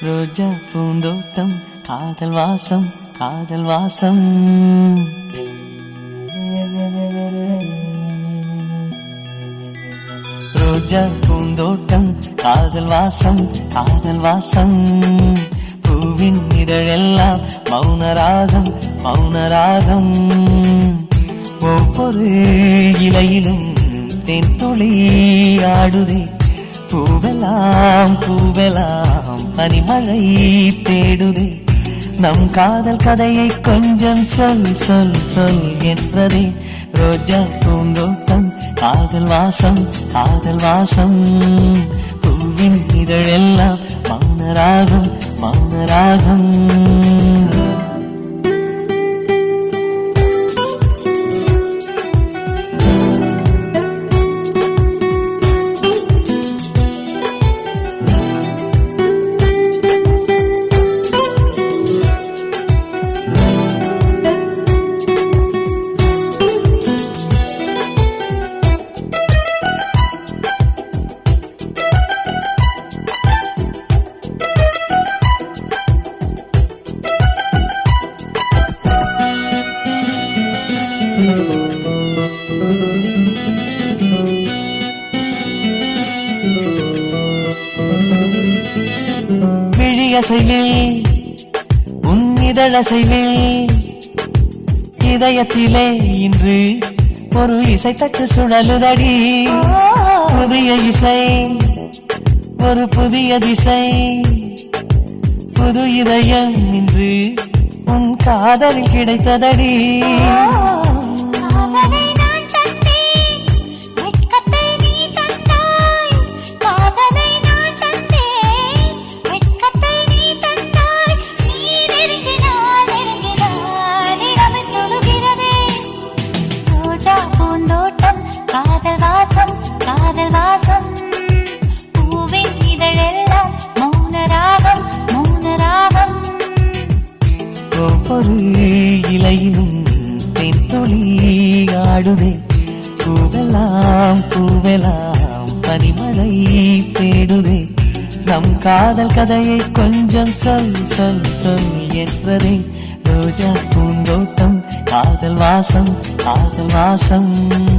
ரோஜா பூந்தோட்டம் காதல் வாசம் காதல் வாசம். ரோஜா பூந்தோட்டம் காதல் வாசம் காதல் வாசம். பூவின் இதழெல்லாம் மௌனராகம் மௌனராகம். ஒவ்வொரு இலையிலும் தென் துளி ஆடுதே. பூவெல்லாம் பூவெல்லாம். பனிமழை தேடுதே. நம் காதல் கதையை கொஞ்சம் சொல் சொல் சொல் என்றதே. ரோஜா பூந்தோட்டம் காதல் வாசம் காதல் வாசம். பூவின் இதழெல்லாம் மௌனராகும் மௌனராகம் விழியசைவில் உன் இதழசைவில் இதயத்திலே இன்று ஒரு இசைத்தட்டு சுழலுதடி. புதிய இசை ஒரு புதிய திசை. புது இதயம் இன்று உன் காதலில் கிடைத்ததடி. இலையிலும் தென்தொழி ஆடுதே. கூவலாம் கூவலாம் பனிமழை தேடுதே. நம் காதல் கதையை கொஞ்சம் சொல் சொல் சொல் என்றதே. ரோஜா பூந்தோட்டம் காதல் வாசம் காதல் வாசம்.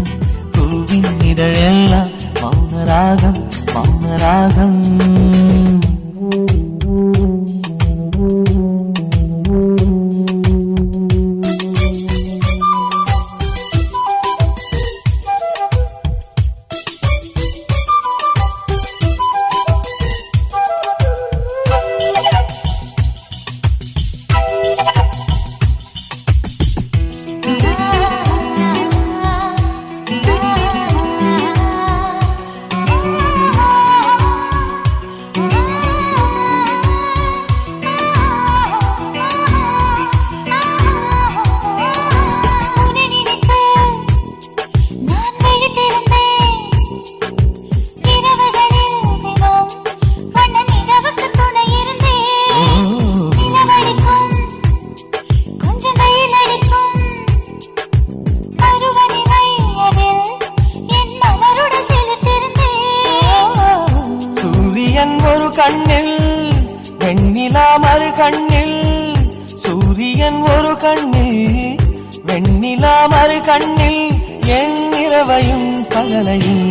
கண்ணில் வெண்ணிலா மறு கண்ணில் சூரியன் ஒரு கண்ணில் வெண்ணிலா மறு கண்ணில் என் இரவையும் பகலையும்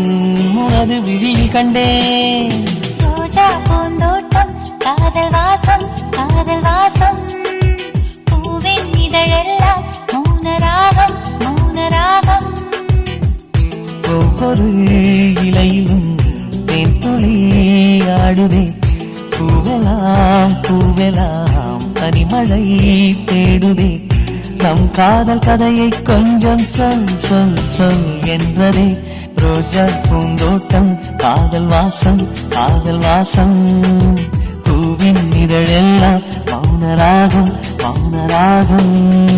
உனது விழியில் கண்டேன். ரோஜா பூந்தோட்டம் காதல் வாசம் காதல் வாசம். பூவின் இதழெல்லாம் மௌனராகம் மௌனராகம். ஒவ்வொரு இலையிலும் தேன் துளி பாடுவே பூவெலாம் பூவெலாம் தனிமழை தேடுவே. நம் காதல் கதையை கொஞ்சம் சொல் சொல் சொல் என்றதே. ரோஜா பூந்தோட்டம் காதல் வாசம் காதல் வாசம். பூவின் இதழெல்லாம் மௌனராகும் மௌனராகும்.